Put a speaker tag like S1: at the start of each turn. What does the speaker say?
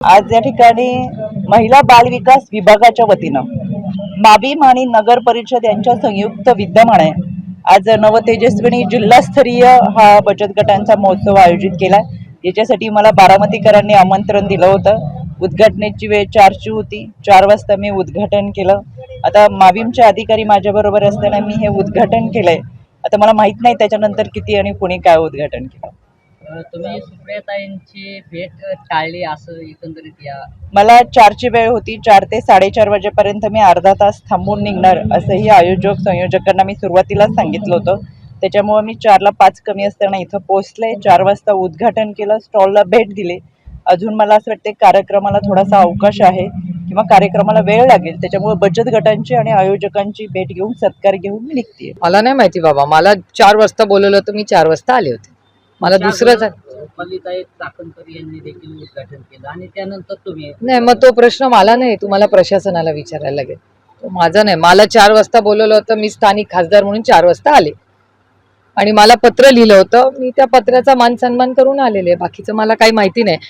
S1: आज या ठिकाणी महिला बाल विकास विभागाच्या वतीनं माबीम आणि नगर परिषद यांच्या संयुक्त विद्यमाने आज नवतेजस्विनी जिल्हास्तरीय हा बचत गटांचा महोत्सव आयोजित केला याच्यासाठी मला बारामतीकरांनी आमंत्रण दिलं होतं. उद्घाटनेची वेळ चारची होती. चार वाजता मी उद्घाटन केलं. आता माबीमचे अधिकारी माझ्याबरोबर असताना मी हे उद्घाटन केलंय. आता मला माहीत नाही त्याच्यानंतर किती आणि कुणी काय उद्घाटन केलं.
S2: तुम्ही सुप्रियाताईंची भेट टाळली असं एकंदरीत या
S1: मला चारची वेळ होती चार ते साडेचार वाजेपर्यंत मी अर्धा तास थांबून निघणार असंही आयोजक संयोजकांना मी सुरुवातीलाच सांगितलं होतं. त्याच्यामुळे मी चारला पाच कमी असताना इथं पोहोचले चार वाजता उद्घाटन केलं स्टॉलला भेट दिली. अजून मला असं वाटते कार्यक्रमाला थोडासा अवकाश आहे किंवा कार्यक्रमाला वेळ लागेल त्याच्यामुळे बचत गटांची आणि आयोजकांची भेट घेऊन सत्कार घेऊन मी निघते
S3: मला नाही माहिती बाबा मला चार वाजता बोलवलं होतं मी चार वाजता आले होते. मला दुसरं झा-
S2: रुपालीताई चाकणकर यांनी देखील उद्घाटन केलं. आणि त्यानंतर तुम्ही
S3: नाही मग तो प्रश्न मला नाही तुम्हाला प्रशासनाला विचारायला लागेल. तो माझा नाही. मला चार वाजता बोलवलं होतं मी स्थानिक खासदार म्हणून चार वाजता आले. आणि मला पत्र लिहिलं होतं. मी त्या पत्राचा मान सन्मान करून आलेले. बाकीचं मला काही माहिती नाही.